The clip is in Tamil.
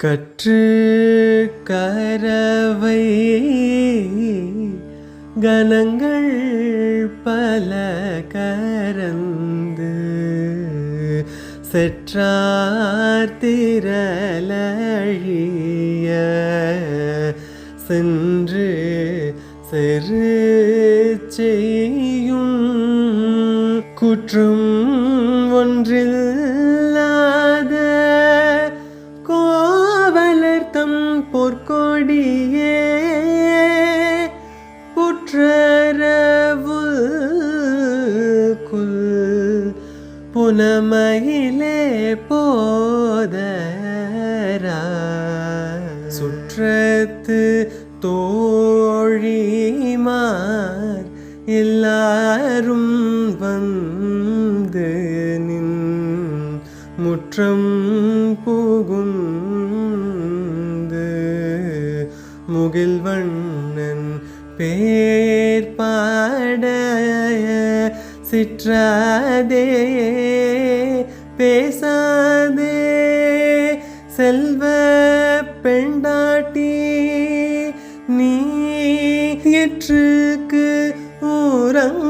கற்று கரவை கணங்கள் பல கரந்து செற்றார்த்திரழிய சென்று செரு செய்யும் குற்றம் ஒன்றில் பொற்கொடியே புற்றரவுல் குல் புனமயிலே போதரா. சுற்றத்து தோழிமார் எல்லாரும் வந்து நின் முற்றம் புகுந்து முகில் வண்ணன் பேர் பாட சிற்றாதே பேசாதே. செல்வ பெண்டாட்டி நீ ஊரங்க